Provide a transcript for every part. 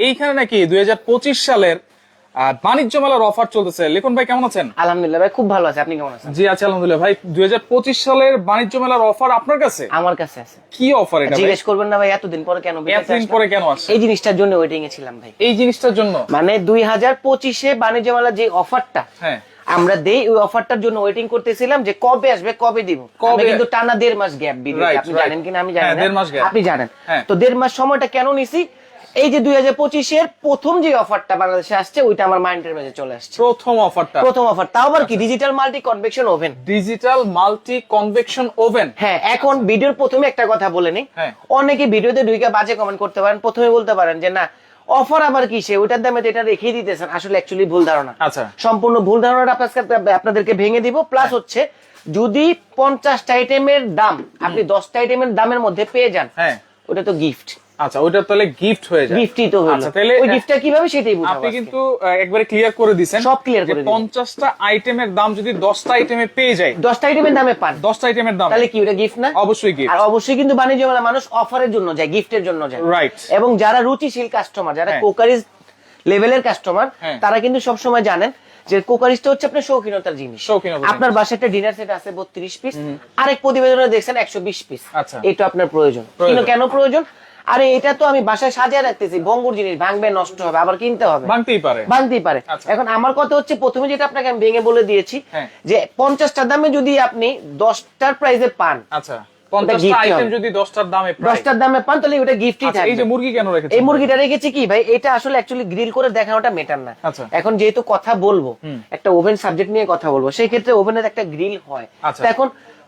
এইখানে নাকি দুই সালের বাণিজ্য মেলার অফার চলতেছে। লিখন ভাই কেমন আছেন? আলহামদুলিল্লাহ ভাই খুব ভালো আছে। আপনি কেমন আছেন? জি আছে আলহামদুলিল্লাহ। ভাই দুই সালের বাণিজ্য মেলার অফার আপনার কাছে? আমার কাছে আছে। কি অফার এটা জিজ্ঞেস করবেন না ভাই এতদিন পরে কেন এতদিন পরে কেন আসছে এই জিনিসটার জন্য ওয়েটিং এ ছিলাম ভাই। এই জিনিসটার জন্য? মানে দুই হাজার পঁচিশে বাণিজ্য মেলার যে অফারটা হ্যাঁ। আমরা দেই ওই অফারটার জন্য ওয়েটিং করতেছিলাম যে কবে আসবে কবে দিব। কবে? কিন্তু টানা দেড় মাস গ্যাপ Right, আপনি জানেন কিনা? আমি জানি হ্যাঁ, না। আপনি জানেন। হ্যাঁ। তো দেড় মাস সময়টা কেন নিছি? এই যে দুই হাজার পঁচিশের প্রথম যে অফারটা বাংলাদেশে আসছে ওইটা আমার মাইন্ডের মাঝে চলে আসছে। প্রথম অফারটা প্রথম অফার তাও আবার। কি? Digital multi convection oven digital multi convection oven হ্যাঁ এখন ভিডিওর প্রথমে একটা কথা বলে নিই। হ্যাঁ। অনেকে ভিডিওতে ঢুকে বাজে কমেন্ট করতে পারেন প্রথমে বলতে পারেন যে না অফার আবার কি সে ওইটার দামে এটা রেখে দিতেছেন। আসলে অ্যাকচুয়ালি ভুল ধারণা। আচ্ছা। সম্পূর্ণ ভুল ধারণাটা আপনাকে আপনাদেরকে ভেঙে দিব। প্লাস হচ্ছে যদি পঞ্চাশটা আইটেমের দাম আপনি দশটা আইটেমের দামের মধ্যে পেয়ে যান হ্যাঁ। ওটা তো গিফট আচ্ছা ওইটা তাহলে গিফট হয়ে যায়। গিফটই তো হলো। আচ্ছা, তাহলে, ওই গিফটটা কীভাবে সেটাই বুঝাবো আপনি কিন্তু একবারে ক্লিয়ার করে দিছেন সব যে করে। পঞ্চাশটা আইটেমের দাম যদি আইটেমে পেয়ে যায় আইটেমের দামে পান। আইটেমের দাম। তাহলে কি ওটা গিফট না? অবশ্যই গিফট আর অবশ্যই কিন্তু বাণিজ্য মেলা মানুষ অফারের জন্য যায় গিফটের জন্য যায়। রাইট এবং যারা রুচিশীল কাস্টমার যারা। কোকারিজ লেভেলের কাস্টমার। তারা কিন্তু সবসময় জানেন যে কোকারিজটা হচ্ছে আপনার শৌখিনতার জিনিস। আপনার বাসায় একটা ডিনার সেট আছে বত্রিশ পিস আরেক প্রতিবেদনে দেখছেন একশো বিশ পিস আচ্ছা। এটা আপনার প্রয়োজন। প্রয়োজন। কিন্তু কেন প্রয়োজন? আরে এটা তো আমি বাসায় সাজিয়ে রাখতেছি। ভঙ্গুর জিনিস ভাঙবে নষ্ট হবে আবার কিনতে হবে। ভাঙতেই পারে। ভাঙতেই পারে। আচ্ছা। এখন আমার কথা হচ্ছে প্রথমে যেটা আপনাকে আমি ভেঙে বলে দিয়েছি হ্যাঁ। যে পঞ্চাশটার দামে যদি আপনি দশটার প্রাইসে পান আচ্ছা। দামে পান তাহলে ওটা গিফটই আচ্ছা, এই যে মুরগি কেন রেখেছেন? এই মুরগিটা রেখেছি কি ভাই এটা আসলে অ্যাকচুয়ালি গ্রিল করে দেখানোটা মেটার না। আচ্ছা। এখন যেহেতু কথা বলব একটা ওভেন সাবজেক্ট নিয়ে কথা বলব সেই ক্ষেত্রে ওভেনের একটা গ্রিল হয়। এখন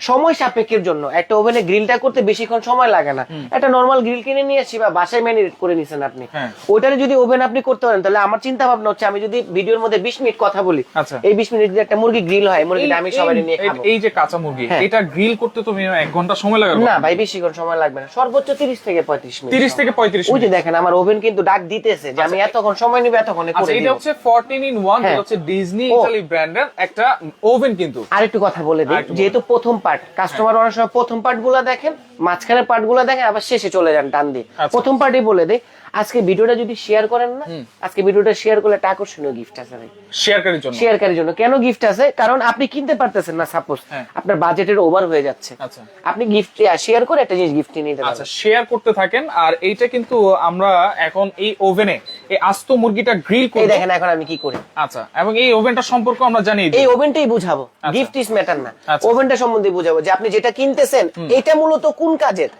সময় সাপেক্ষের জন্য। একটা ওভেনে গ্রিলটা করতে বেশিক্ষণ সময় লাগে না। একটা নর্মাল গ্রিল কিনে নিয়ে আসি বা বাসায় ম্যারিনেট করে নিছেন আপনি। হ্যাঁ। ওইটারে যদি ওভেন আপনি করতে পারেন তাহলে আমার চিন্তা ভাবনা হচ্ছে আমি যদি ভিডিওর মধ্যে বিশ মিনিট কথা বলি আচ্ছা। এই বিশ মিনিট যদি একটা মুরগি গ্রিল হয় মুরগিটা আমি সবাই নিয়ে খাব। এই যে কাঁচা মুরগি হ্যাঁ। এটা গ্রিল করতে তো minimum এক ঘণ্টা সময় লাগে না ভাই বেশিক্ষণ সময় লাগবে না। সর্বোচ্চ তিরিশ থেকে পঁয়ত্রিশ মিনিট। তিরিশ থেকে পঁয়ত্রিশ ওই যে দেখেন আমার ওভেন কিন্তু ডাক দিতেছে যে আমি এতক্ষণ সময় নিবে এতক্ষণে আচ্ছা করে এটা হচ্ছে ফোরটিন ইন ওয়ান হ্যাঁ। হচ্ছে ডিজনি। ইতালি ব্র্যান্ডের একটা ওভেন কিন্তু। আরেকটু কথা বলে দিই যেহেতু প্রথম পার্ট কাস্টমার অনেক সময় প্রথম পার্টগুলা দেখেন মাঝখানের পার্টগুলা দেখেন আবার শেষে চলে যান ডান দিয়ে আচ্ছা। প্রথম পার্টই বলে দিই। আজকে ভিডিওটা যদি শেয়ার করেন না আজকে ভিডিওটা শেয়ার করলে একটা আকর্ষণীয় গিফট আছে ভাই। শেয়ারকারীর জন্য। শেয়ারকারীর জন্য। কেন গিফট আছে? কারণ আপনি কিনতে পারতেছেন না সাপোজ হ্যাঁ। আপনার বাজেটের ওভার হয়ে যাচ্ছে। আচ্ছা। আপনি গিফট শেয়ার করে একটা জিনিস গিফট নিতে আচ্ছা শেয়ার করতে থাকেন আর এইটা কিন্তু আমরা এখন এই ওভেনে এই আস্ত মুরগিটা গ্রিল করব। দেখেন এখন আমি কি করি। আচ্ছা এবং এই ওভেনটা সম্পর্কে আমরা জানি এই ওভেনটাই বুঝাবো। গিফট ইজ ম্যাটার না। আচ্ছা। ওভেনটা সম্বন্ধে বুঝাবো যে আপনি যেটা কিনতেছেন এটা মূলত কোন কাজের?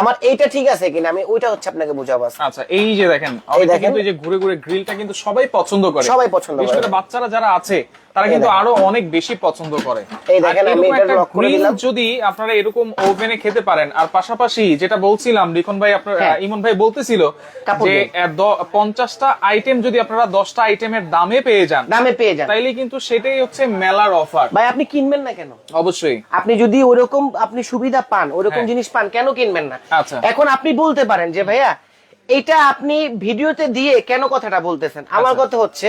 আমার এইটা ঠিক আছে কিনা? আমি ওইটা হচ্ছে আপনাকে বুঝাবো। আচ্ছা এই যে দেখেন দেখেন। কিন্তু এই যে ঘুরে ঘুরে গ্রিলটা কিন্তু সবাই পছন্দ করে সবাই পছন্দ করে। করে বাচ্চারা যারা আছে তারা কিন্তু আরও অনেক বেশি পছন্দ করে এই দেখেন, আমি এটা lock করে দিলাম। যদি আপনারা এরকম ওভেনে খেতে পারেন আর পাশাপাশি যেটা বলছিলাম লিখন ভাই আপনার হ্যাঁ। ইমন ভাই বলতেছিল যে দিয়ে। আহ, দ- পঞ্চাশটা আইটেম যদি আপনারা দশটা আইটেমের দামে পেয়ে যান দামে পেয়ে যান তাইলে কিন্তু সেটাই হচ্ছে মেলার অফার ভাই আপনি কিনবেন না কেন অবশ্যই আপনি যদি ওরকম আপনি সুবিধা পান ওরকম হ্যাঁ। জিনিস পান কেন কিনবেন না আচ্ছা। এখন আপনি বলতে পারেন যে ভাইয়া এটা আপনি ভিডিওতে দিয়ে কেন কথাটা বলতেছেন আমার আচ্ছা। কথা হচ্ছে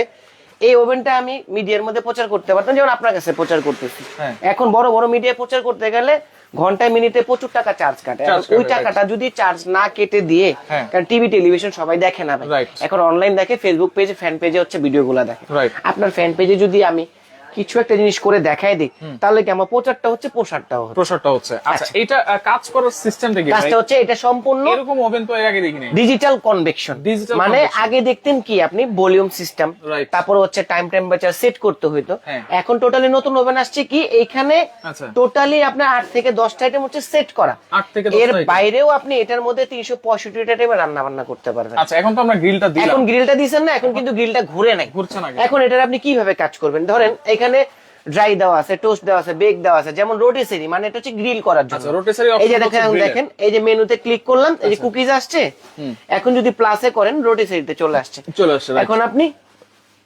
এই ওভেনটা আমি মিডিয়ার মধ্যে প্রচার করতে পারতাম যেমন আপনার কাছে প্রচার করতেছি হ্যাঁ। এখন বড় বড় মিডিয়া প্রচার করতে গেলে ঘন্টায় মিনিটে প্রচুর টাকা চার্জ কাটে ওই টাকাটা যদি চার্জ না কেটে দিয়ে হ্যাঁ। কারণ টিভি টেলিভিশন সবাই দেখে না ভাই। এখন অনলাইন দেখে ফেসবুক পেজে ফ্যান পেজে হচ্ছে ভিডিওগুলো দেখে আপনার ফ্যান পেজে যদি আমি কিছু একটা জিনিস করে দেখাই দিই তাহলে কি আমার প্রচারটা হচ্ছে? প্রসারটাও হচ্ছে। প্রসারটা হচ্ছে। আচ্ছা আচ্ছা। এটা কাজ করার সিস্টেমটা কি কাজটা হচ্ছে এটা সম্পূর্ণ এরকম ওভেন তো এর আগে দেখিনি। ডিজিটাল কনভেকশন মানে আগে দেখতেন কি আপনি? ভলিউম সিস্টেম তারপর হচ্ছে টাইম টেম্পারেচার সেট করতে হইতো। হ্যাঁ। এখন টোটালি নতুন ওভেন আসছে কি? এখানে আচ্ছা। টোটালি আপনার আট থেকে দশটা আইটেম হচ্ছে সেট করা। আট থেকে দশটা এর বাইরেও আপনি এটার মধ্যে তিনশো পঁয়ষট্টি আইটেমে রান্না বান্না করতে পারবেন। আচ্ছা এখন তো আমরা গ্রিলটা দিলাম। এখন গ্রিলটা দিয়েছেন না এখন কিন্তু গ্রিলটা ঘুরে নাই। ঘুরছে না এখন এটার আপনি কীভাবে কাজ করবেন? ধরেন এখানে ড্রাই দেওয়া আছে টোস্ট দেওয়া আছে বেক দেওয়া আছে যেমন রোটিসেরি মানে এটা হচ্ছে গ্রিল করার জন্য। আচ্ছা, এই যে দেখেন দেখেন এই যে মেনুতে ক্লিক করলাম এই যে কুকিজ আসছে এখন যদি প্লাসে করেন রোটিসেরিতে চলে আসছে। চলে আসছে এখন আপনি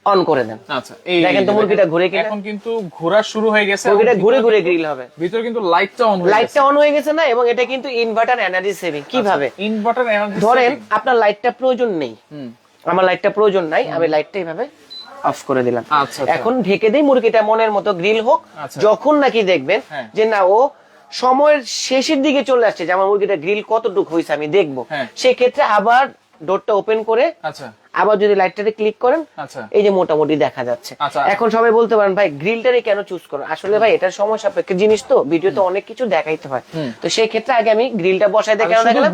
অন করে দেন। আচ্ছা এই দেখেন তো মুরগিটা ঘুরে কিনা? এখন কিন্তু ঘোরা শুরু হয়ে গেছে মুরগিটা ঘুরে ঘুরে গ্রিল হবে। ভিতরে কিন্তু লাইটটা অন হয়ে লাইটটা অন হয়ে গেছে না এবং এটা কিন্তু ইনভার্টার এনার্জি সেভিং কীভাবে? ইনভার্টার এনার্জি ধরেন আপনার লাইটটা প্রয়োজন নেই। আমার লাইটটা প্রয়োজন নাই আমি লাইটটা এইভাবে অফ করে দিলাম আচ্ছা, আচ্ছা। এখন ঢেকে দিই মুরগিটা মনের মতো গ্রিল হোক আচ্ছা। যখন নাকি দেখবেন হ্যাঁ। যে না ও সময়ের শেষের দিকে চলে আসছে যে আমার মুরগিটা গ্রিল কতটুকু হয়েছে আমি দেখব হ্যাঁ। সেক্ষেত্রে আবার ডোরটা ওপেন করে আচ্ছা আবার যদি লাইটটাতে ক্লিক করেন আচ্ছা। এই যে মোটামুটি দেখা যাচ্ছে। আচ্ছা। এখন সবাই বলতে পারেন ভাই গ্রিলটারে কেন চুজ করো? আসলে ভাই এটার সময় সাপেক্ষ জিনিস তো ভিডিওতে অনেক কিছু দেখাইতে হয়। তো সেই ক্ষেত্রে আগে আমি গ্রিলটা বসাই দিয়ে কেন দেখালাম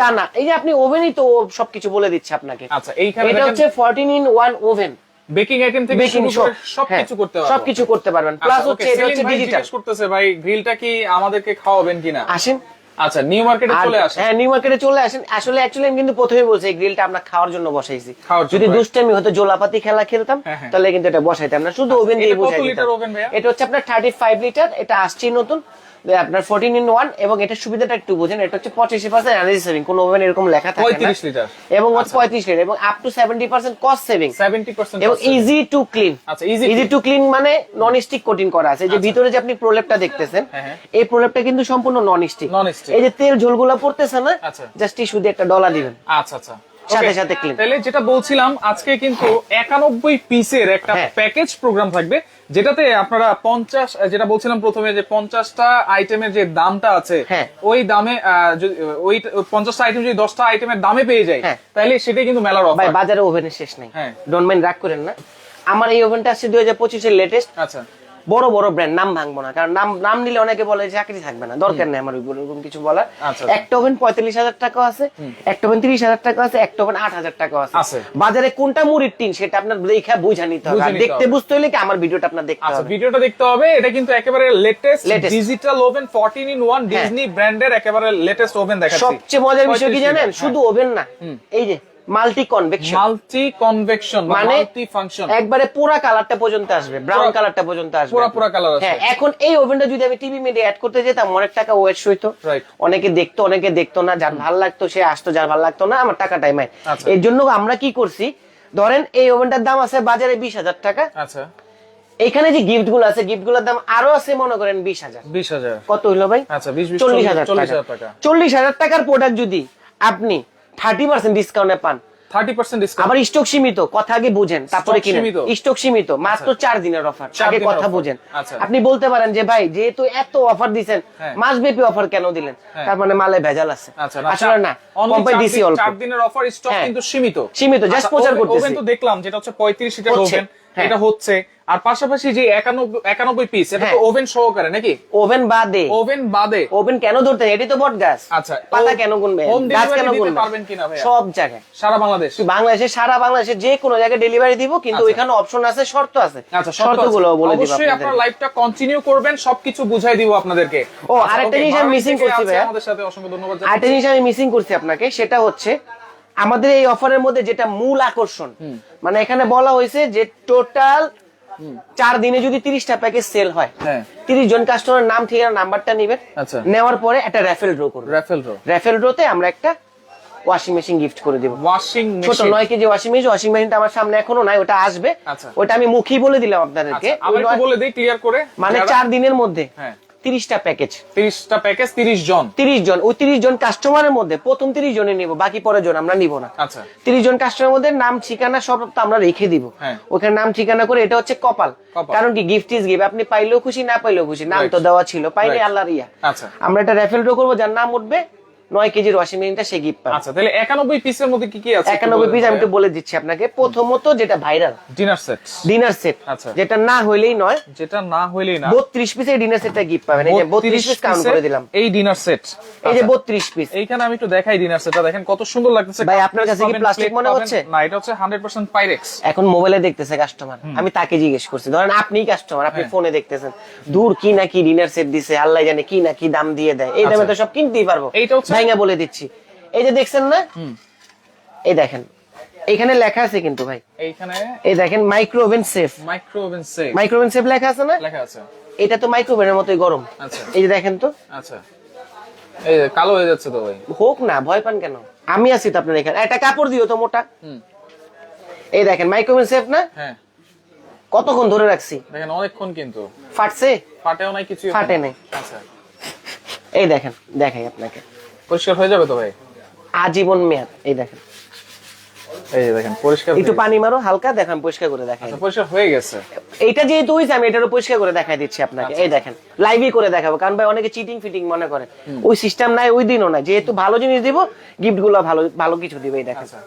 তা না এই যে আপনি ওভেনই তো সবকিছু বলে দিচ্ছে আপনাকে। আচ্ছা এইখানে এটা হচ্ছে 14 ইন 1 ওভেন বেকিং আইটেম থেকে শুরু করে সবকিছু করতে পারব সবকিছু করতে পারবেন। প্লাস আচ্ছা, হচ্ছে এটা হচ্ছে ডিজিটাল করতেছে ভাই গ্রিলটা কি আমাদেরকে খাওয়াবেন কিনা? আসেন। আচ্ছা নিউ মার্কেটে চলে আসেন। হ্যাঁ নিউ মার্কেটে চলে আসেন। আসলে অ্যাকচুয়ালি আমি কিন্তু প্রথমে বলছি এই গ্রিলটা আমরা খাওয়ার জন্য বসাইছি। যদি. দুষ্টামি হতো জোলাপাতি খেলা খেলতাম হ্যাঁ, হ্যাঁ। তাহলে কিন্তু এটা বসাইতাম না। শুধু ওভেন দিয়ে বসাই এটা হচ্ছে আপনার থার্টি ফাইভ লিটার এটা আসছে নতুন। আপনার ফোরটিন ইন ওয়ান এবং এটার সুবিধাটা একটু বোঝেন এটা হচ্ছে পঁচাশি পার্সেন্ট এনার্জি সেভিং কোন ওভেন এরকম লেখা থাকে 35 লিটার এবং হচ্ছে পঁয়ত্রিশ লিটার এবং up to seventy percent cost saving 70% এবং ইজি টু ক্লিন আচ্ছা, ইজি টু ক্লিন মানে নন স্টিক কোটিং করা আছে। যে আচ্ছা। ভিতরে যে আপনি প্রলেপটা দেখতেছেন হ্যাঁ, হ্যাঁ। এই প্রলেপটা কিন্তু সম্পূর্ণ নন স্টিক এই যে তেল ঝোলগুলো পড়তেছে না আচ্ছা। জাস্ট টিস্যু দিয়ে একটা ডলা দিবেন। আচ্ছা আচ্ছা। সাথে সাথে clean। তাহলে যেটা বলছিলাম আজকে কিন্তু একানব্বই পিসের একটা হ্যাঁ। প্যাকেজ প্রোগ্রাম থাকবে যেটাতে আপনারা পঞ্চাশ যেটা বলছিলাম প্রথমে যে পঞ্চাশটা আইটেমের যে দামটা আছে হ্যাঁ। ওই দামে ওই পঞ্চাশটা আইটেম যদি দশটা আইটেমের দামে পেয়ে যায় হ্যাঁ। তাহলে সেটাই কিন্তু মেলার ভাই বাজারে ওভেনের শেষ নেই হ্যাঁ। ডোন্ট মাইন্ড রাগ করেন না আমার এই ওভেনটা আসছে দুই হাজার পঁচিশের লেটেস্ট আচ্ছা বড় বড় ব্র্যান্ড নাম ভাঙবো না। কারণ নাম নাম নিলে অনেকে বলে চাকরি থাকবে না দরকার নেই আমার ওইগুলো এরকম কিছু বলার। আচ্ছা। একটা ওভেন পঁয়তাল্লিশ হাজার টাকা আছে একটা ওভেন তিরিশ হাজার টাকা আছে একটা ওভেন আট হাজার টাকা আছে। বাজারে কোনটা মুড়ির টিন সেটা আপনার দেখে বুঝা নিতে হবে। দেখতে বুঝতে হলে কি আমার ভিডিওটা আপনার দেখতে আচ্ছা হবে? ভিডিওটা দেখতে হবে। এটা কিন্তু একেবারে latest. Digital oven 14 in 1 Disney ব্র্যান্ডের একেবারে লেটেস্ট ওভেন দেখাচ্ছি। সবচেয়ে মজার বিষয় কি জানেন? শুধু ওভেন না। এই যে মাল্টি কনভেকশন মাল্টি কনভেকশন মানে মাল্টি ফাংশন একবারে পুরা কালারটা পর্যন্ত আসবে ব্রাউন কালারটা পর্যন্ত আসবে। পুরা পুরা কালার আছে হ্যাঁ এখন এই ওভেনটা যদি আমি টিভি মিডিয়া অ্যাড করতে যেতাম অনেক টাকা ওয়েট হইতো। অনেকে দেখতো অনেকে দেখতো না যার ভালো লাগতো সে আসতো যার ভালো লাগতো না আমার টাকাটাই মাই আচ্ছা। এর জন্য আমরা কি করছি ধরেন এই ওভেনটার দাম আছে বাজারে বিশ হাজার টাকা। আচ্ছা। এখানে যে গিফটগুলো আছে গিফটগুলোর দাম আরও আছে মনে করেন বিশ হাজার। 20000 কত হইল ভাই? আচ্ছা 20 20 চল্লিশ হাজার 40000 টাকা টাকা। চল্লিশ হাজার টাকার প্রোডাক্ট যদি আপনি থার্টি পার্সেন্ট ডিসকাউন্টে পান। 30% ডিসকাউন্ট আবার স্টক সীমিত কথা আগে বুঝেন তারপরে কিনেন। স্টক সীমিত মাত্র চার দিনের অফার আগে কথা বুঝেন। আচ্ছা। আপনি বলতে পারেন যে ভাই যেহেতু এত অফার দিছেন মাস ব্যাপী অফার কেন দিলেন? হ্যাঁ। তার মানে মালে ভেজাল আছে। আচ্ছা আসলে না কোম্পানি দিছি অল্প। চার দিনের অফার স্টক হ্যাঁ। কিন্তু সীমিত। সীমিত, জাস্ট আচ্ছা, প্রচার করতেছি। ওভেন তো দেখলাম যেটা হচ্ছে 35 লিটার ওভেন। হ্যাঁ। এটা হচ্ছে। আর পাশাপাশি যে 91 91 পিস এটা তো হ্যাঁ। ওভেন সহকারে নাকি? ওভেন বাদে। ওভেন বাদে। ওভেন কেন ধরতে এটি তো বট গাছ। আচ্ছা, পাতা কেন গুনবে? গাছ কেন গুনবে? পারবেন কিনা ভাইয়া? সব জায়গায়। সারা বাংলাদেশ। বাংলাদেশে সারা বাংলাদেশে যে কোনো জায়গায় ডেলিভারি দিব কিন্তু আচ্ছা। ওইখানে অপশন আছে শর্ত আছে। আচ্ছা। শর্তগুলো বলে দিব অবশ্যই আপনারা লাইভটা কন্টিনিউ করবেন সবকিছু বুঝাই দিব আপনাদেরকে। ও, আচ্ছা, আরেকটা okay, জিনিস আমি থেকে করছি ভাইয়া। আমাদের সাথে অসংখ্য ধন্যবাদ আরেকটা জিনিস আমি মিসিং করছি আপনাকে সেটা হচ্ছে আমাদের এই অফারের মধ্যে যেটা মূল আকর্ষণ মানে এখানে বলা হয়েছে যে টোটাল চার দিনে যদি তিরিশটা প্যাকেজ সেল হয় হ্যাঁ। তিরিশ জন কাস্টমার নাম ঠিকানা নাম্বারটা নিবেন। আচ্ছা। নেওয়ার পরে একটা র্যাফেল ড্র করবে রাফেল রো র্যাফেল ড্রোতে আমরা একটা ওয়াশিং মেশিন গিফট করে দেবো। ওয়াশিং ছোট নয় কেজি ওয়াশিং মেশিন ওয়াশিং মেশিনটা আমার সামনে এখনও নাই ওটা আসবে। আচ্ছা। ওটা আমি মুখী বলে দিলাম আপনাদেরকে। আচ্ছা, বলে দেই ক্লিয়ার করে। মানে চার দিনের মধ্যে। হ্যাঁ। তিরিশটা প্যাকেজ 30টা প্যাকেজ 30 জন। তিরিশ জন। ওই তিরিশ জন কাস্টমারের মধ্যে প্রথম তিরিশ জনে নিব বাকি পরের জন আমরা নিব না। আচ্ছা। তিরিশ জন কাস্টমারের মধ্যে নাম ঠিকানা সব তো আমরা রেখে দিব। হ্যাঁ। ওখানে নাম ঠিকানা করে এটা হচ্ছে কপাল। কপাল। কারণ কি গিফট ইজ গিফট আপনি পাইলেও খুশি না পাইলেও খুশি নাম তো দেওয়া ছিল পাইনি আল্লাহ রিয়া আচ্ছা। আমরা এটা রেফেল ড্র করব যার নাম উঠবে নয় কেজির ওয়াশিং মেশিনটা সে গিফট পাবে। আচ্ছা তাহলে 91 পিসের মধ্যে কি কি আছে একানব্বই পিস আমি একটু বলে দিচ্ছি আপনাকে। প্রথমত যেটা viral dinner set dinner set আচ্ছা। যেটা না হইলেই নয় যেটা না হইলেই না। বত্রিশ পিসের ডিনার সেটটা গিফট পাবেন। এই যে বত্রিশ পিস কাউন্ট করে দিলাম। এই ডিনার সেট এই যে বত্রিশ পিস এইখানে আমি একটু দেখাই ডিনার সেটটা দেখেন কত সুন্দর লাগতেছে। ভাই, আপনার কাছে কি plate মনে হচ্ছে? না এটা হচ্ছে 100% পাইরেক্স এখন মোবাইলে দেখতেছে কাস্টমার আমি তাকে জিজ্ঞেস করছি ধরেন আপনি কাস্টমার আপনি হ্যাঁ। ফোনে দেখতেছেন। দূর কি না কি ডিনার সেট দিছে আল্লাহ জানে কি না কি দাম দিয়ে দেয়। এই দামে আচ্ছা। তো সব কিনতেই পারব। এইটা হচ্ছে- ভাইঙ্গা বলে দিচ্ছি। এই যে দেখছেন না? এই দেখেন। এখানে লেখা আছে কিন্তু ভাই। এইখানে এই দেখেন micro oven safe micro oven set micro oven safe লেখা আছে না? লেখা আছে। এটা তো মাইক্রো ওভেনের মতোই গরম। আচ্ছা। এই যে দেখেন তো। আচ্ছা। এই কালো হয়ে যাচ্ছে তো ভাই। হোক না ভয় পান কেন? আমি আছি তো আপনার এখানে। একটা কাপড় দিও তো মোটা। হুম। এই দেখেন মাইক্রো ওভেন সেফ না? হ্যাঁ। কতক্ষণ ধরে রাখছি? দেখেন অনেকক্ষণ কিন্তু। ফাটছে? ফাটেও নাই কিছু ফাটে নাই। আচ্ছা। এই দেখেন দেখাই আপনাকে। পরিষ্কার হয়ে যাবে তো ভাই? আজীবন মেয়াদ এই দেখেন। এই যে দেখেন পরিষ্কার একটু পানি মারো হালকা দেখেন পরিষ্কার করে দেখাই আচ্ছা পরিষ্কার হয়ে গেছে। এইটা যেহেতু আমি এটারও পরিষ্কার করে দেখাই দিচ্ছি আপনাকে। এই দেখেন লাইভই করে দেখাবো কারণ ভাই অনেকে চিটিং ফিটিং মনে করে। ওই সিস্টেম নাই ওই দিনও নাই। যেহেতু ভালো জিনিস দিব গিফটগুলো ভালো ভালো কিছু দিবে এই দেখেন। আচ্ছা।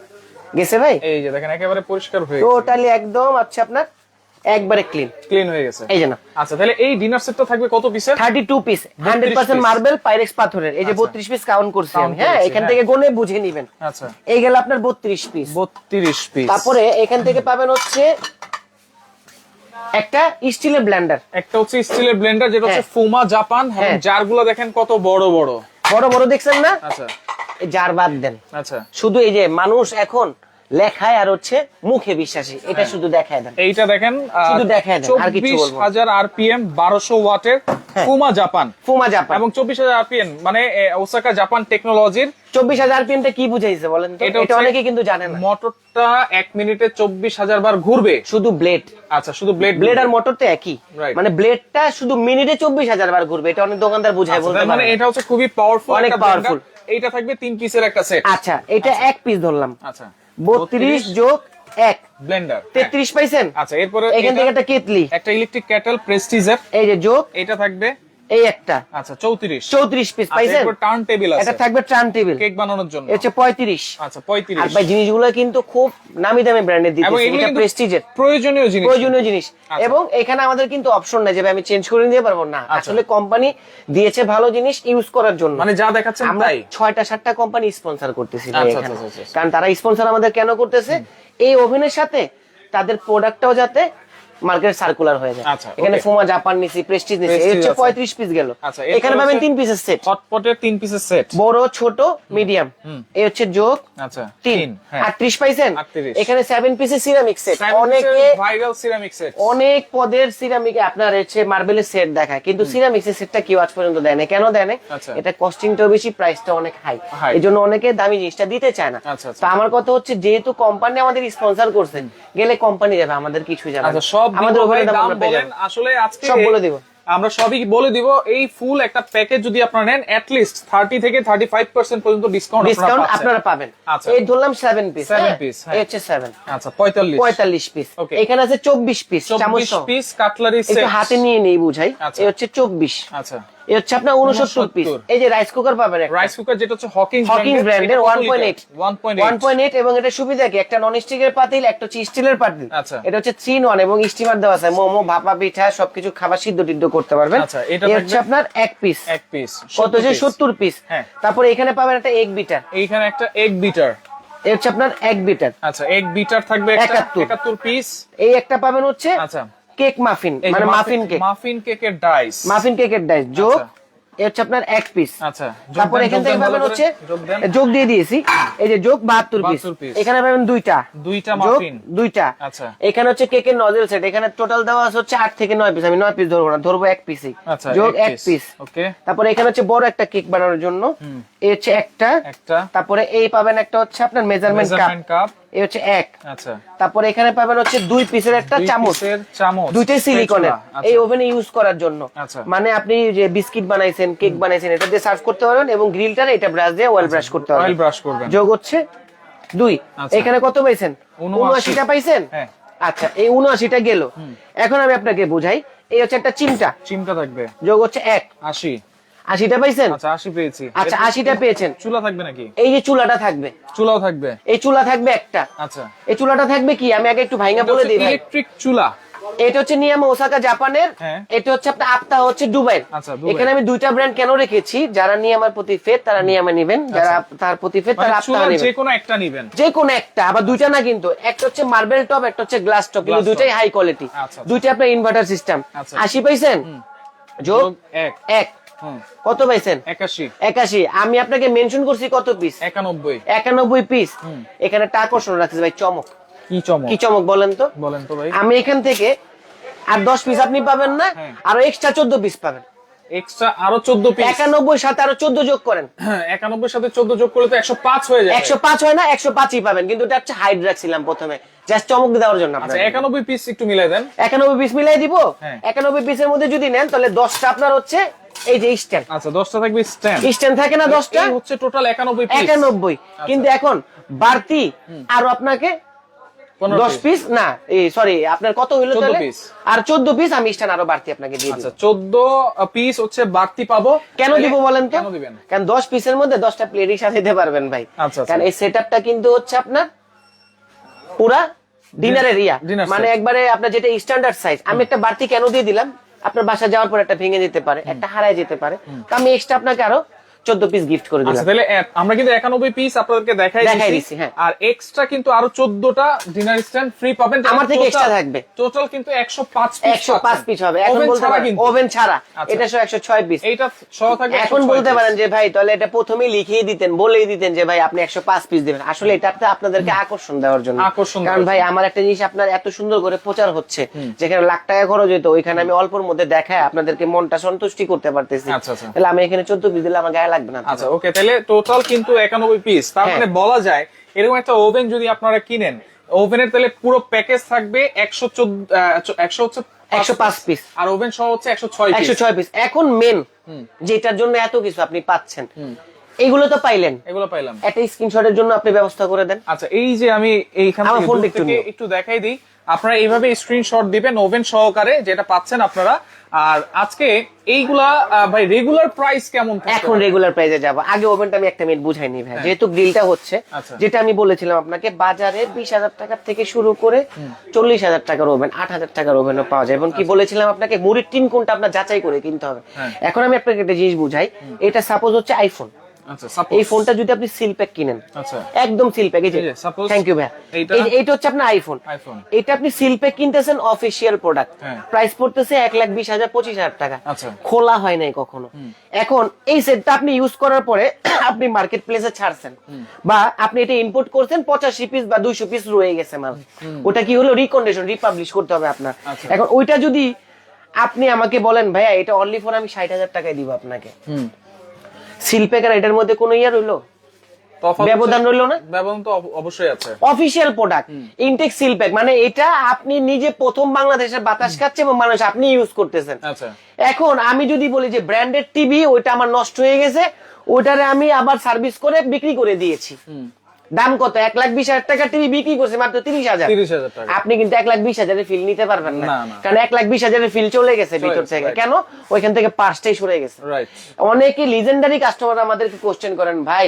গেছে ভাই? এই যে দেখেন একেবারে পরিষ্কার হয়ে টোটালি একদম হচ্ছে আপনার। একবারে ক্লিন ক্লিন হয়ে গেছে। এই যে না। আচ্ছা তাহলে এই ডিনার সেটটা থাকবে কত পিসের thirty two piece hundred percent piece। Marble Pyrex পাথরের। এই যে আচ্ছা। বত্রিশ পিস কাউন্ট করছি আমি। হ্যাঁ এখান হ্যাঁ। থেকে বুঝে নিবেন। আচ্ছা। এই গেল আপনার বত্রিশ পিস বত্রিশ পিস তারপরে এখান থেকে পাবেন হচ্ছে একটা স্টিলের ব্লেন্ডার একটা হচ্ছে স্টিলের ব্লেন্ডার যেটা হচ্ছে হ্যাঁ। ফুমা জাপান এবং হ্যাঁ। জারগুলো দেখেন কত বড় বড়। বড় বড় দেখছেন না? আচ্ছা। জার বাদ দেন। আচ্ছা। শুধু এই যে মানুষ এখন লেখায় আর হচ্ছে মুখে বিশ্বাসী। হ্যাঁ। এটা শুধু দেখায় দেন। এইটা দেখেন শুধু দেখায় দেন, আর কিছু বলব না। হাজার আরপিএম বারোশো ওয়াটের হ্যাঁ। ফুমা জাপান ফুমা জাপান এবং চব্বিশ হাজার আরপিএম মানে ওসাকা জাপান টেকনোলজির চব্বিশ হাজার পিএমটা কি বুঝাইছে বলেন তো? এটা অনেকে কিন্তু জানে না। মোটরটা এক মিনিটে চব্বিশ হাজার বার ঘুরবে। শুধু ব্লেড আচ্ছা শুধু ব্লেড ব্লেড আর মোটর তো একই. মানে ব্লেডটা শুধু মিনিটে চব্বিশ হাজার বার ঘুরবে এটা অনেক দোকানদার বুঝায় বলতে মানে। এটা হচ্ছে খুবই পাওয়ারফুল অনেক powerful। এইটা থাকবে তিন পিসের একটা সেট আচ্ছা এটা এক পিস ধরলাম। আচ্ছা। বত্রিশ যোগ এক। ব্লেন্ডার তেত্রিশ পাইছেন? আচ্ছা এরপরে এখান থেকে একটা কেতলি একটা ইলেকট্রিক কেটল প্রেস্টিজের। এই যে যোগ। এটা থাকবে এই একটা। আচ্ছা চৌত্রিশ। চৌত্রিশ পিস পাইছেন? টার্ন টেবিল আছে এটা থাকবে ট্রান টেবিল কেক বানানোর জন্য। হচ্ছে পঁয়ত্রিশ। আচ্ছা আর পঁয়ত্রিশ ভাই জিনিসগুলো কিন্তু খুব নামি দামি ব্র্যান্ডের দিতেছে। এটা প্রেস্টিজের প্রয়োজনীয় জিনিস। প্রয়োজনীয় জিনিস। আচ্ছা। এবং এখানে আমাদের কিন্তু অপশন নাই যে আমি চেঞ্জ করে নিতে পারব? না। আচ্ছা। আসলে কোম্পানি দিয়েছে ভালো জিনিস ইউজ করার জন্য। মানে যা দেখাচ্ছেন আমরা তাই? ছয়টা সাতটা কোম্পানি স্পন্সর করতেছি আচ্ছা। কারণ তারা স্পন্সর আমাদের কেন করতেছে? এই ওভেনের সাথে তাদের প্রোডাক্টটাও যাতে মার্কেট সার্কুলার হয়ে যায়। আচ্ছা, এখানে. ফোমা জাপান নিছি প্রেস্টিজ নিছি এই হচ্ছে আছে। পঁয়ত্রিশ পিস গেল। আচ্ছা, এখানে পাবেন তিন পিসের সেট হটপটের তিন পিসের সেট বড় ছোট মিডিয়াম এই হচ্ছে যোগ আচ্ছা তিন। হ্যাঁ। আটত্রিশ পাইছেন? 38 এখানে সেভেন পিসের সিরামিক সেট অনেকে ভাইরাল সিরামিক সেট অনেক পদের সিরামিকে আপনার হচ্ছে মার্বেলের সেট দেখায় কিন্তু সিরামিক্সের সেটটা কেউ আজ পর্যন্ত দেয় না কেন দেয় না আচ্ছা। এটা কস্টিংটাও বেশি প্রাইসটা অনেক হাই। এই জন্য অনেকে দামি জিনিসটা দিতে চায় না। আচ্ছা, আচ্ছা। তো আমার কথা হচ্ছে যেহেতু কোম্পানি আমাদের স্পন্সর করছে গেলে কোম্পানি যাবে আমাদের কিছু যাবে। আচ্ছা সব আমাদের ওখানে দাম বলেন আসলে আজকে সব বলে দিব। আমরা সবই বলে দিব এই ফুল একটা প্যাকেজ যদি আপনারা নেন এট লিস্ট থার্টি থেকে থার্টি ফাইভ পার্সেন্ট পর্যন্ত ডিসকাউন্ট ডিসকাউন্ট আপনারা পাবেন আচ্ছা। এই ধরলাম সেভেন পিস সেভেন। এই হচ্ছে সেভেন আচ্ছা পঁয়তাল্লিশ পঁয়তাল্লিশ পিস Okay. এখানে আছে চব্বিশ পিস চামচ চব্বিশ সহ। পিস কাটলারি সেট হাতে নিয়ে নেই বুঝাই আচ্ছা। এই হচ্ছে চব্বিশ আচ্ছা এই হচ্ছে আপনার উনসত্তর পিস এই যে রাইস কুকার পাবেন রাইস কুকার যেটা হচ্ছে হকিং হকিং ব্র্যান্ডের one point eight one point eight এবং এটা সুবিধা কি? একটা নন স্টিকের পাতিল একটা হচ্ছে স্টিলের পাতিল। আচ্ছা। এটা হচ্ছে থ্রি ওয়ান এবং স্টিমার দেওয়া আছে। মোমো ভাপা পিঠা সবকিছু খাবার সিদ্ধ টিদ্ধ করতে পারবেন। আচ্ছা, এটা হচ্ছে আপনার এক পিস এক পিস কত হচ্ছে সত্তর পিস হ্যাঁ। তারপরে এখানে পাবেন একটা এগ বিটার এইখানে একটা এগ বিটার হচ্ছে আপনার এক বিটার আচ্ছা এগ বিটার থাকবে। একাত্তর। পিস এই একটা পাবেন হচ্ছে আচ্ছা। কেক মাফিন মানে মাফিন কেক। মাফিন কেকের ডাইস। মাফিন কেকের ডাইস যোগ আচ্ছা। হচ্ছে আপনার এক পিস আচ্ছা তারপর এখান থেকে পাবেন হচ্ছে যোগ দিয়ে দিয়েছি। এই যে যোগ বাহাত্তর পিস এখানে পাবেন দুইটা। দুইটা মাফিন। দুইটা। আচ্ছা। এখানে হচ্ছে কেকের নজেল সেট এখানে টোটাল দেওয়া আছে হচ্ছে আট থেকে নয় পিস আমি নয় পিস ধরবো না ধরবো এক পিসই আচ্ছা যোগ এক পিস ওকে তারপরে এখানে হচ্ছে বড় একটা কেক বানানোর জন্য। এই হচ্ছে একটা। একটা। তারপরে এই পাবেন একটা হচ্ছে আপনার মেজারমেন্ট কাপ এই হচ্ছে এক। আচ্ছা। তারপরে এখানে পাবেন হচ্ছে দুই পিসের একটা চামচ। চামচ দুইটাই সিলিকনের এই আচ্ছা। ওভেনে ইউজ করার জন্য। আচ্ছা। মানে আপনি যে বিস্কিট বানাইছেন কেক বানাইছেন এটা দিয়ে সার্ভ করতে পারবেন এবং গ্রিলটারে এটা ব্রাশ দিয়ে অয়েল ব্রাশ করতে অয়েল পারবেন ব্রাশ করবেন। যোগ হচ্ছে দুই। আচ্ছা। এখানে কত পাইছেন? উনআশিটা পাইছেন? হ্যাঁ। আচ্ছা এই উনআশিটা গেল। এখন আমি আপনাকে বুঝাই এই হচ্ছে একটা চিমটা। চিমটা থাকবে। যোগ হচ্ছে এক। আশি। আশিটা পাইছেন? আচ্ছা আশি পেয়েছি। আচ্ছা আশিটা পেয়েছেন। চুলা থাকবে নাকি? এই যে চুলাটা থাকবে। চুলাও থাকবে? এই চুলা থাকবে একটা। আচ্ছা। এই চুলাটা থাকবে কি? আমি আগে একটু ভাইঙ্গা বলে দিই ইলেকট্রিক চুলা। এটা হচ্ছে নিয়ামা ওসাকা জাপানের। হ্যাঁ। এটা হচ্ছে আপনার আপতা হচ্ছে দুবাই আচ্ছা, এখানে আমি দুইটা ব্র্যান্ড কেন রেখেছি? যারা নিয়ামার প্রতি ফেদ তারা নিয়ামা নেবেন। যারা তার প্রতি ফেদ মানে তারা আপতা চুলার যে কোনো একটা নিবেন। যে কোনো একটা আবার দুইটা না কিন্তু। একটা হচ্ছে মার্বেল টপ একটা হচ্ছে গ্লাস টপ কিন্তু দুইটাই হাই কোয়ালিটি আচ্ছা, আচ্ছা। দুইটা আপনার ইনভার্টার সিস্টেম আচ্ছা। আশি পাইছেন? যোগ এক। এক। কত পাইছেন? একাশি। একাশি। আমি আপনাকে মেনশন করছি কত পিস একানব্বই। একানব্বই পিস এখানে টাকা আকর্ষণ রাখছে ভাই চমক। কি চমক? কি চমক বলেন তো? বলেন তো ভাই। আমি এখান থেকে আর দশ পিস আপনি পাবেন না হ্যাঁ। আরও এক্সট্রা চোদ্দ পিস পাবেন। এক্সট্রা আরও চোদ্দ পিস একানব্বই সাথে আরও চোদ্দ যোগ করেন। একানব্বই সাথে চোদ্দ যোগ করলে তো একশো পাঁচ হয়ে যাবে। একশো পাঁচ হয় না একশো পাঁচই পাবেন কিন্তু এটা হচ্ছে হাইড রাখছিলাম প্রথমে। জাস্ট চমক দেওয়ার জন্য আচ্ছা আপনাকে। একানব্বই পিস একটু মিলাই দেন। একানব্বই পিস মিলাই দিব? হ্যাঁ। একানব্বই পিসের মধ্যে যদি নেন তাহলে দশটা আপনার হচ্ছে এই যে স্ট্যান্ড আচ্ছা দশটা থাকবে স্ট্যান্ড স্ট্যান্ড থাকে না দশটা? এই হচ্ছে টোটাল একানব্বই পিস একানব্বই। কিন্তু এখন বাড়তি আরও আপনাকে দশ পিস না এই সরি আপনার কত হইল 14 তাহলে? আর চোদ্দ পিস আমি আরও বাড়তি আপনাকে দিয়ে আচ্ছা চোদ্দ পিস হচ্ছে বাড়তি পাবো। কেন দিব বলেন তো? কারণ দশ পিসের মধ্যে দশটা সাজাতে পারবেন ভাই। আচ্ছা, আচ্ছা। কারণ এই সেটআপটা কিন্তু হচ্ছে আপনার পুরা ডিনারের ইয়া। মানে একবারে আপনার যেটা স্ট্যান্ডার্ড সাইজ আমি একটা বাড়তি কেন দিয়ে দিলাম? আপনার বাসা যাওয়ার পর একটা ভেঙে যেতে পারে একটা হারায় যেতে পারে। তো আমি এক্সট্রা আপনাকে আরও চোদ্দ পিস গিফট করে আচ্ছা দিলাম। তাহলে আমরা কিন্তু একানব্বই পিস আপনাদেরকে দেখাই হ্যাঁ। আর এক্সট্রা কিন্তু আরও চোদ্দটা ডিনার স্ট্যান্ড ফ্রি পাবেন আমার থেকে extra থাকবে। টোটাল কিন্তু পিস হবে। এখন বলতে পারেন ওভেন ছাড়া। আচ্ছা। এটা সহ একশো ছয় পিস এইটা সহ থাকবে এখন বলতে পারেন যে ভাই তাহলে এটা প্রথমেই লিখিয়ে দিতেন বলেই দিতেন যে ভাই আপনি একশো পাঁচ পিস দেবেন। আসলে এটা আপনাদেরকে আকর্ষণ দেওয়ার জন্য। আকর্ষণ কারণ ভাই আমার একটা জিনিস আপনার এত সুন্দর করে প্রচার হচ্ছে যেখানে লাখ টাকা খরচ হইতো ওইখানে আমি অল্পর মধ্যে দেখায় আপনাদেরকে মনটা সন্তুষ্টি করতে পারতেছি। আচ্ছা। তাহলে আমি এখানে চোদ্দ পিস দিলে আমার গায়ে লাগবে না আচ্ছা ওকে তাহলে টোটাল কিন্তু একানব্বই পিস তার হ্যাঁ। মানে বলা যায় এরকম একটা ওভেন যদি আপনারা কিনেন ওভেনের তাহলে পুরো প্যাকেজ থাকবে একশো চোদ্দ একশো হচ্ছে একশো পাঁচ পিস আর ওভেন সহ হচ্ছে একশো ছয় একশো ছয় পিস এখন মেন যেটার জন্য এত কিছু আপনি পাচ্ছেন এইগুলো তো পাইলেন। এগুলো পাইলাম। একটা স্ক্রিনশটের জন্য আপনি ব্যবস্থা করে দেন। আচ্ছা এই যে আমি এইখান আমার। একটু দেখাই দিই। আপনারা এইভাবে স্ক্রিনশট দিবেন ওভেন সহকারে যেটা পাচ্ছেন আপনারা। আর আজকে এইগুলা ভাই রেগুলার প্রাইস কেমন এখন? রেগুলার প্রাইসে যাব। আগে ওভেনটা আমি একটা মিনিট বুঝাই নি ভাই। যেহেতু গ্রিলটা হচ্ছে আচ্ছা। যেটা আমি বলেছিলাম আপনাকে বাজারে বিশ হাজার টাকার থেকে শুরু করে চল্লিশ হাজার টাকার ওভেন আট হাজার টাকার ওভেনও পাওয়া যায়। এবং কি বলেছিলাম আপনাকে মুড়ির টিন কোনটা আপনার যাচাই করে কিনতে হবে। হ্যাঁ। এখন আমি আপনাকে একটা জিনিস বুঝাই। এটা সাপোজ হচ্ছে আইফোন আচ্ছা এই ফোনটা যদি আপনি সিল প্যাক কিনেন। আচ্ছা। একদম সিল প্যাক এই যে থ্যাংক ইউ ভাই এইটা- হচ্ছে আপনার আইফোন এটা আপনি সিল প্যাক কিনতেছেন অফিসিয়াল প্রোডাক্ট। প্রাইস পড়তেছে এক লাখ বিশ হাজার পঁচিশ হাজার টাকা। আচ্ছা। খোলা হয় নাই কখনো। এখন এই সেটটা আপনি ইউজ করার পরে আপনি মার্কেট প্লেসে ছাড়ছেন বা আপনি এটা ইম্পোর্ট করছেন পঁচাশি পিস বা দুইশো পিস রয়ে গেছে মাল। ওটা কি হলো রিকন্ডিশন রিপাবলিশ করতে হবে আপনার। আচ্ছা। এখন ওইটা যদি আপনি আমাকে বলেন ভাইয়া এটা অনলি ফোন আমি ষাট হাজার টাকায় দিব আপনাকে। আর এটার মধ্যে কোনো ইয়া রইল? ব্যবধান রইল না? ব্যবধান তো অবশ্যই আছে। Official product intact seal pack মানে এটা আপনি নিজে প্রথম বাংলাদেশের বাতাস খাচ্ছে এবং মানুষ আপনি ইউজ করতেছেন। আচ্ছা। এখন আমি যদি বলি যে ব্র্যান্ডেড টিভি ওইটা আমার নষ্ট হয়ে গেছে ওইটারে আমি আবার সার্ভিস করে বিক্রি করে দিয়েছি। দাম কত? এক লাখ বিশ হাজার টাকা টিভি বিক্রি করছে মাত্র তিরিশ হাজার। আপনি কিন্তু এক লাখ বিশ হাজারের ফিল নিতে পারবেন না। কারণ এক লাখ বিশ হাজারের ফিল চলে গেছে ভিতর থেকে। কেন? ওইখান থেকে পাঁচটাই সরে গেছে। অনেকে লিজেন্ডারি কাস্টমার আমাদেরকে কোশ্চেন করেন ভাই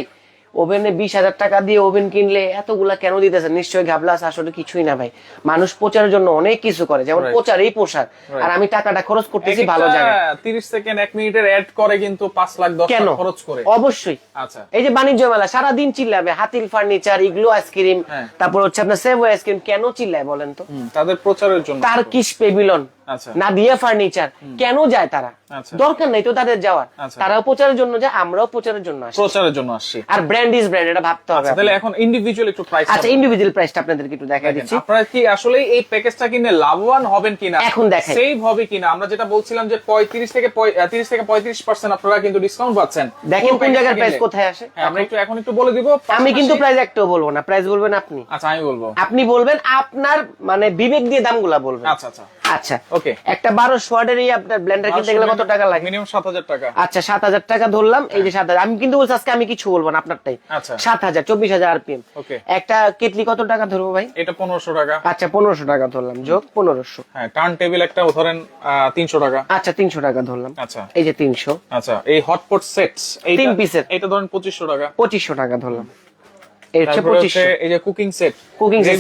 ওভেনে বিশ হাজার টাকা দিয়ে ওভেন কিনলে এতগুলা কেন দিতেছে নিশ্চয়ই ঘাবলাস আসলে কিছুই না ভাই। মানুষ প্রচারের জন্য অনেক কিছু করে যেমন প্রচার এই পোশাক আর আমি টাকাটা খরচ করতেছি ভালো জায়গায়। তিরিশ সেকেন্ড এক মিনিটের অ্যাড করে কিন্তু পাঁচ লাখ দশ কেন? লাখ খরচ করে। অবশ্যই। আচ্ছা। এই যে বাণিজ্য মেলা সারাদিন চিল্লাবে Hatil furniture Igloo ice cream হ্যাঁ। তারপর হচ্ছে আপনার সেভ আইসক্রিম কেন চিল্লায় বলেন তো? তাদের প্রচারের জন্য। তার কিস পেভিলন। আচ্ছা। নাদিয়া ফার্নিচার কেন যায় তারা? আচ্ছা। দরকার নেই তো তাদের যাওয়ার। আচ্ছা। তারাও প্রচারের জন্য যায় আমরাও প্রচারের জন্য আসি প্রচারের জন্য আসছি। আর ব্র্যান্ড ইজ ব্র্যান্ড এটা ভাবতে হবে তাহলে এখন ইন্ডিভিজুয়াল একটু প্রাইস আচ্ছা ইন্ডিভিজুয়াল প্রাইসটা আপনাদেরকে একটু দেখাই দিচ্ছি। আপনারা কি আসলে এই প্যাকেজটা কিনে লাভবান হবেন কিনা? এখন দেখাই। সেভ হবে কিনা? আমরা যেটা বলছিলাম যে পঁয়ত্রিশ থেকে তিরিশ থেকে পঁয়ত্রিশ পার্সেন্ট আপনারা কিন্তু ডিসকাউন্ট পাচ্ছেন। দেখেন কোন জায়গার প্রাইস কোথায় আসে? হ্যাঁ, আমরা একটু এখন একটু বলে দিব। আমি কিন্তু প্রাইস একটাও বলব না প্রাইস বলবেন আপনি। আচ্ছা আমি বলব। আপনি বলবেন আপনার মানে বিবেক দিয়ে দামগুলা বলবেন। আচ্ছা আচ্ছা। আচ্ছা। ওকে একটা এই আপনার ব্লেন্ডার কিনতে গেলে কত টাকা লাগে? মিনিমাম সাত হাজার টাকা। আচ্ছা সাত হাজার টাকা ধরলাম এই যে সাত হাজার। আমি কিন্তু বলছি আজকে আমি কিছু বলব না আপনারটাই। আচ্ছা। আরপিএম ওকে একটা কেটলি কত টাকা ধরবো ভাই? এটা টাকা। আচ্ছা টাকা ধরলাম যোগ হ্যাঁ টার্ন টেবিল একটা ধরেন তিনশো টাকা। আচ্ছা তিনশো টাকা ধরলাম। আচ্ছা। এই যে তিনশো। আচ্ছা এই হটপট সেটস তিন piece-এর। এটা ধরেন পঁচিশশো টাকা। পঁচিশশো টাকা ধরলাম। এই এই যে cooking set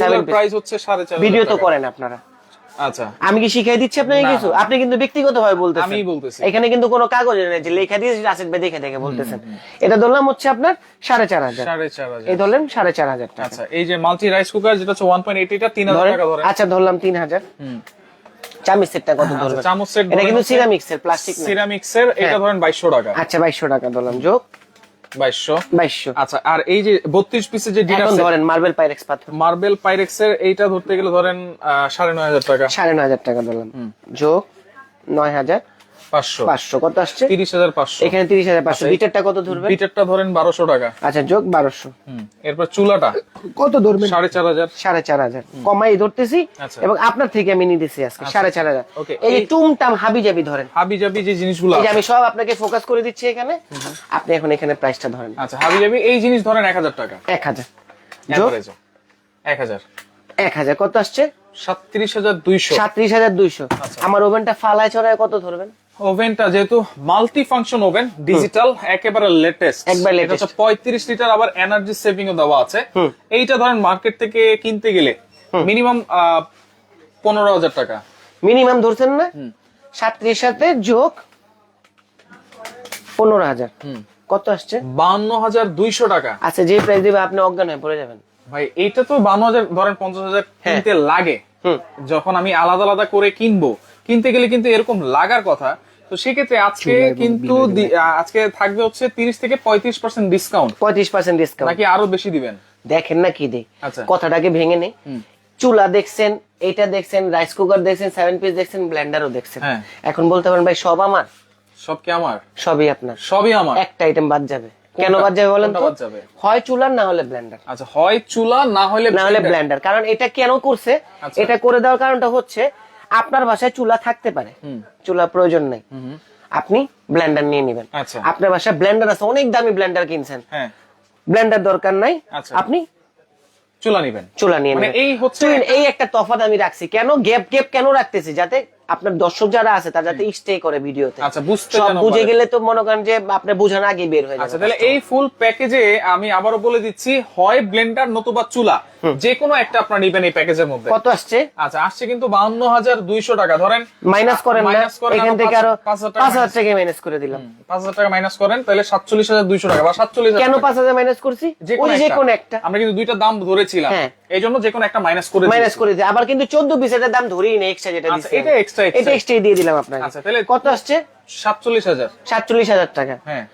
seven piece। Price হচ্ছে সাড়ে চার ভিডিও তো করেন আপনারা। আচ্ছা। আমি কি শিখাই দিচ্ছি আপনাকে কিছু? আপনি কিন্তু ব্যক্তিগত ভাবে বলতেছেন। আমিই বলতেছি। এখানে কিন্তু কোনো কাগজ নেই যে লেখা দিয়ে রাসেল ভাই দেখে দেখে বলতেছেন। এটা ধরলাম হচ্ছে আপনার সাড়ে চার হাজার। সাড়ে চার হাজার। এই ধরলেন সাড়ে চার হাজার টাকা। আচ্ছা এই যে মাল্টি রাইস কুকার যেটা হচ্ছে ওয়ান পয়েন্ট এইট এটা তিন হাজার ধরেন টাকা ধরেন। আচ্ছা ধরলাম তিন হাজার। হুম। চামিচ সেটটা কত ধরবেন? আচ্ছা, চামচ সেট এটা কিন্তু সিরামিক্স এর প্লাস্টিক না। সিরামিক্স এর এটা হ্যাঁ। ধরেন বাইশশো টাকা। আচ্ছা বাইশশো টাকা ধরলাম। যোগ। বাইশশো? বাইশশো। আচ্ছা আর এই যে বত্রিশ পিসের যে ডিনার ধরেন মার্বেল পাইরেক্স পাথর। মার্বেল পাইরেক্স এর এইটা ধরতে গেলে ধরেন আহ, সাড়ে নয় হাজার টাকা। সাড়ে নয় হাজার টাকা ধরলাম। যোগ নয় হাজার পাঁচশো। পাঁচশো। কত আসছে? তিরিশ হাজার পাঁচশো। এখানে তিরিশ হাজার পাঁচশো। আচ্ছা, কত ধরেন বারোশো টাকা। আচ্ছা যোগ বারোশো। এরপর চুলাটা। কত ধরবেন? সাড়ে চার হাজার। সাড়ে চার হাজার। কমাই ধরতেছি আচ্ছা। এবং আপনার থেকে আমি নিতেছি আজকে সাড়ে চার হাজার। এই টুমটাম হাবি জাবি ধরেন হাবি জাবি যে জিনিসগুলো। আমি সব আপনাকে ফোকাস করে দিচ্ছি এখানে। আপনি এখন এখানে প্রাইসটা ধরেন। আচ্ছা হাবি জাবি এই জিনিস ধরেন এক হাজার টাকা। এক হাজার। এক হাজার। এক হাজার। কত আসছে? সাতত্রিশ হাজার দুইশো। সাত্রিশ হাজার দুইশো। আমার ওভেনটা ফালায় চড়ায় কত ধরবেন? ওভেনটা যেহেতু মাল্টি ফাংশন ওভেন ডিজিটাল একেবারে লেটেস্ট একবার। হচ্ছে পঁয়ত্রিশ লিটার আবার এনার্জি সেভিং ও দেওয়া আছে। এইটা ধরেন মার্কেট থেকে কিনতে গেলে মিনিমাম পনেরো হাজার টাকা। মিনিমাম ধরছেন না? হুম। সাতত্রিশ সাথে যোগ পনেরো হাজার। কত আসছে? বান্ন হাজার দুইশো টাকা। আচ্ছা যে প্রাইস দিবে আপনি অজ্ঞান হয়ে পড়ে যাবেন। ভাই এইটা তো বান্ন হাজার ধরেন পঞ্চাশ হাজার হ্যাঁ। কিনতে লাগে। যখন আমি আলাদা আলাদা করে কিনবো কিনতে গেলে কিন্তু এরকম লাগার কথা। তো সেক্ষেত্রে আজকে কিন্তু আজকে থাকবে হচ্ছে তিরিশ থেকে পঁয়ত্রিশ পার্সেন্ট ডিসকাউন্ট পঁয়ত্রিশ পার্সেন্ট ডিসকাউন্ট নাকি আরও বেশি দিবেন? দেখেন না কি দেই। আচ্ছা। কথাটাকে ভেঙে নেই। চুলা দেখছেন এটা দেখছেন রাইস কুকার দেখছেন সেভেন পিস দেখছেন ব্লেন্ডারও দেখছেন। হ্যাঁ। এখন বলতে পারেন ভাই সব আমার? সব কি আমার? সবই আপনার। সবই আমার। একটা আইটেম বাদ যাবে। কেন বাদ যাবে বলেন তো? বাদ যাবে? হয় চুলার না হলে ব্লেন্ডার আচ্ছা হয় চুলা না হলে না হলে। ব্লেন্ডার কারণ এটা কেন করছে? আচ্ছা। এটা করে দেওয়ার কারণটা হচ্ছে আপনার বাসায় চুলা থাকতে পারে। চুলা প্রয়োজন নেই। আপনি ব্লেন্ডার নিয়ে নেবেন। আচ্ছা। আপনার বাসায় ব্লেন্ডার আছে অনেক দামি ব্লেন্ডার কিনছেন। ব্ল্যান্ডার ব্লেন্ডার দরকার নাই। আচ্ছা। আপনি চুলা নিবেন। চুলা নিয়ে মানে নেবেন। এই হচ্ছে এই একটা তফাত আমি রাখছি। কেন গ্যাপ গ্যাপ কেন রাখতেছি? যাতে আপনার দর্শক যারা আছে তারা যাতে স্টে করে ভিডিওতে। আচ্ছা বুঝতে সব বুঝে গেলে তো মনে করেন যে আপনার বোঝানো আগে বের হয়ে আচ্ছা যাবে তাহলে এই ফুল প্যাকেজে আমি আবারও বলে দিচ্ছি হয় ব্লেন্ডার নতুবা চুলা যে কোনো একটা আপনার নিবেন এই প্যাকেজের মধ্যে। কত আসছে? আচ্ছা আসছে কিন্তু বাউন্ন হাজার দুইশো টাকা। ধরেন মাইনাস করেন না মাইনাস করেন এখান থেকে আরও পাঁচ হাজার টাকা মাইনাস করে দিলাম। পাঁচ হাজার টাকা মাইনাস করেন তাহলে সাতচল্লিশ হাজার দুইশো টাকা বা সাতচল্লিশ কেন পাঁচ হাজার মাইনাস করছি? ওই যে কোনো একটা। আমরা কিন্তু দুইটা দাম ধরেছিলাম। হ্যাঁ। এই জন্য যে কোনো একটা মাইনাস করে মাইনাস করে দিই আবার কিন্তু চোদ্দ পিস এটার দাম ধরেই নেই এক্সট্রা যেটা আচ্ছা, দিচ্ছি এটা extra। এটা এক্সট্রা দিয়ে দিলাম আপনাকে। আচ্ছা, তাহলে- কত আসছে? সাতচল্লিশ হাজার। সাতচল্লিশ হাজার টাকা। হ্যাঁ।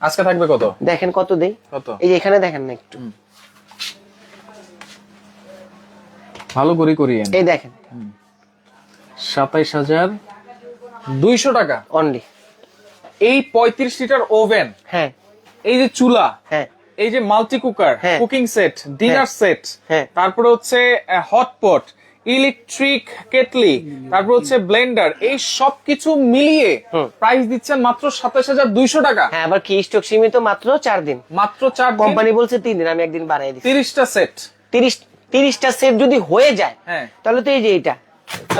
আজকে থাকবে কত? দেখেন কত দেই। কত? এই যে এখানে দেখেন না একটু। ভালো করে করিয়ে এই দেখেন। সাতাইশ হাজার দুইশো টাকা। অনলি এই পঁয়ত্রিশ লিটার ওভেন। হ্যাঁ। এই যে চুলা। হ্যাঁ। এই যে multi cooker. Cooking set dinner set হ্যাঁ। তারপরে হচ্ছে হটপট ইলেকট্রিক কেটলি তারপর হচ্ছে ব্লেন্ডার এই সব কিছু মিলিয়ে প্রাইস দিচ্ছেন মাত্র সাতাশ হাজার দুইশো টাকা। হ্যাঁ আবার কি স্টক সীমিত? মাত্র চার দিন। মাত্র চার কোম্পানি বলছে তিন দিন আমি একদিন বাড়াই দিচ্ছি। তিরিশটা সেট তিরিশ তিরিশটা সেট যদি হয়ে যায় হ্যাঁ। তাহলে তো এই যে এটা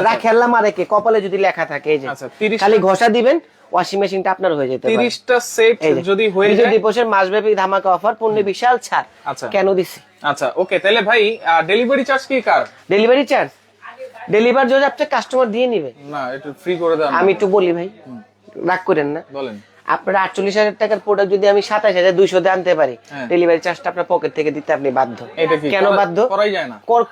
রাখে আল্লাহ মারেকে কপালে যদি লেখা থাকে এই যে। আচ্ছা, 30 খালি ঘষা দিবেন ওয়াশিং মেশিনটা আপনার হয়ে যেতে পারে। তিরিশটা সেট যদি হয়ে যায় দিবসের মাসব্যাপী ধামাকা অফার পণ্যে বিশাল ছাড়। আচ্ছা। কেন দিছি? আচ্ছা ওকে তাহলে ভাই ডেলিভারি চার্জ কি কার? ডেলিভারি চার্জ ডেলিভার যদি আপনার কাস্টমার দিয়ে নিবে না একটু ফ্রি করে দেন। আমি একটু বলি ভাই রাগ করেন না। বলেন। আপনার আটচল্লিশ হাজার টাকার প্রোডাক্ট যদি আমি সাতাশ হাজার দুইশো আনতে পারি হ্যাঁ। ডেলিভারি চার্জটা আপনার পকেট থেকে দিতে আপনি বাধ্য। কেন বাধ্য?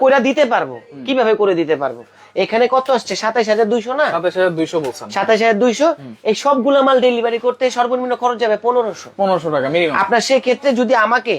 করে দিতে পারব। কীভাবে করে দিতে পারব? এখানে কত আসছে? সাতাশ হাজার দুইশো না? সাতাশ হাজার দুইশো বলছেন। সাতাশ হাজার দুইশো? এই সবগুলো মাল ডেলিভারি করতে সর্বনিম্ন খরচ যাবে পনেরোশো। পনেরোশো টাকা মিনিমাম আপনার সেক্ষেত্রে যদি আমাকে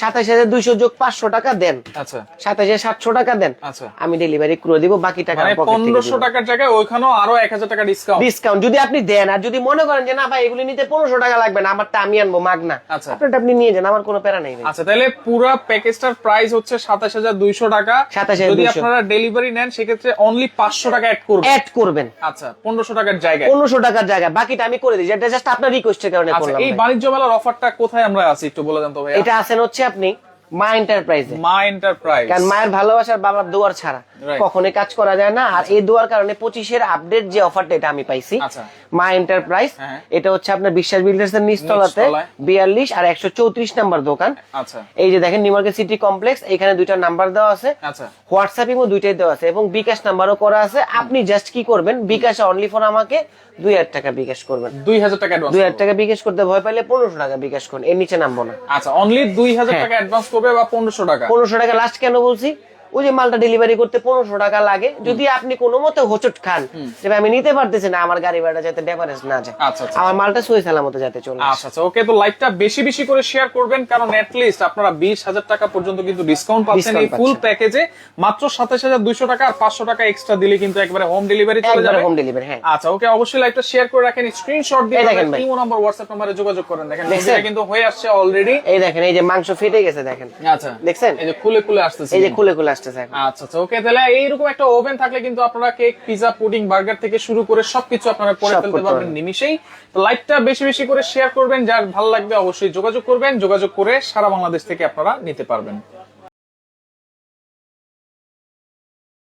সাতাশ হাজার দুইশো যোগ পাঁচশো টাকা দেন আচ্ছা। সাতাশ হাজার সাতশো টাকা দেন আচ্ছা। আমি ডেলিভারি করে দিব বাকি টাকা মানে পনেরোশো টাকার জায়গায় ওইখানেও আরও এক হাজার টাকা ডিসকাউন্ট ডিসকাউন্ট যদি আপনি দেন আর যদি মনে করেন যে না ভাই এগুলি নিতে পনেরোশো টাকা লাগবে না আমারটা আমি আনব মাগনা আচ্ছা। আপনারটা আপনি নিয়ে যান আমার কোনো প্যারা নেই। আচ্ছা তাহলে পুরো প্যাকেজটার প্রাইস হচ্ছে সাতাশ হাজার দুইশো টাকা। 27,200 যদি আপনারা ডেলিভারি নেন সেক্ষেত্রে অনলি পাঁচশো টাকা অ্যাড করবেন। অ্যাড করবেন। আচ্ছা পনেরোশো টাকার জায়গায়। পনেরোশো টাকার জায়গায়। বাকিটা আমি করে দিই। যেটা জাস্ট আপনার রিকোয়েস্টের কারণে আচ্ছা করলাম এই বাণিজ্য মেলার অফারটা কোথায় আমরা আছি একটু বলে দেন তো ভাই এটা আছেন হচ্ছে আপনি মা এন্টারপ্রাইজে মা এন্টারপ্রাইজ কারণ মায়ের ভালোবাসার বাবার দোয়ার ছাড়া. কখনোই কাজ করা যায় না। আর এই দোয়ার কারণে পঁচিশের আপডেট যে অফারটা এটা আমি পাইছি আচ্ছা। মা এন্টারপ্রাইজ হ্যাঁ। এটা হচ্ছে আপনার বিশ্বাস বিল্ডার্স এর নিচতলাতে বিয়াল্লিশ আর একশো চৌত্রিশ নাম্বার দোকান। আচ্ছা। এই যে দেখেন নিউ মার্কেট সিটি কমপ্লেক্স এখানে দুইটা নাম্বার দেওয়া আছে। আচ্ছা। হোয়াটসঅ্যাপিংও দুইটাই দেওয়া আছে এবং বিকাশ নাম্বারও করা আছে। আপনি জাস্ট কি করবেন বিকাশ অনলি ফোন আমাকে দুই হাজার টাকা বিকাশ করবেন। দুই হাজার টাকা দুই হাজার টাকা বিকাশ করতে ভয় পাইলে পনেরোশো টাকা বিকাশ করুন এর নিচে নামবো না। আচ্ছা অনলি দুই হাজার হ্যাঁ। টাকা অ্যাডভান্স করবে বা পনেরোশো টাকা? পনেরোশো টাকা লাস্ট কেন বলছি? ওই যে মালটা ডেলিভারি করতে পনেরোশো টাকা লাগে। যদি আপনি কোনো মতে হোচট খান যে আমি নিতে পারতেছি না আমার গাড়ি ভাড়া যাতে ডেভারেজ না যায়। আচ্ছা আচ্ছা। আমার মালটা সই সালামতে যাতে চলে আচ্ছা আচ্ছা ওকে তো লাইভটা বেশি বেশি করে শেয়ার করবেন কারণ লিস্ট আপনারা বিশ হাজার টাকা পর্যন্ত কিন্তু ডিসকাউন্ট পাচ্ছেন এই ফুল প্যাকেজে মাত্র সাতাশ হাজার দুইশো টাকা আর পাঁচশো টাকা এক্সট্রা দিলে কিন্তু একবারে হোম ডেলিভারি চলে যাবে। হোম ডেলিভারি হ্যাঁ। আচ্ছা ওকে অবশ্যই লাইভটা শেয়ার করে রাখেন। স্ক্রিনশট দিয়ে দেখেন ভাই। ইমো নাম্বার হোয়াটসঅ্যাপ নাম্বারে যোগাযোগ করেন। দেখেন? ছবিটা কিন্তু হয়ে আসছে অলরেডি এই দেখেন এই যে মাংস ফেটে গেছে দেখেন। আচ্ছা। দেখছেন? এই যে খুলে খুলে আসতেছে এই যে খুলে খুলে আসতেছে আচ্ছা আচ্ছা ওকে তাহলে এইরকম একটা ওভেন থাকলে কিন্তু আপনারা কেক পিজা পুডিং বার্গার থেকে শুরু করে সবকিছু আপনারা করে ফেলতে পারবেন পারবেন। নিমিশেই তো লাইভটা বেশি বেশি করে শেয়ার করবেন যার ভালো লাগবে অবশ্যই যোগাযোগ করবেন যোগাযোগ করে সারা বাংলাদেশ থেকে আপনারা নিতে পারবেন।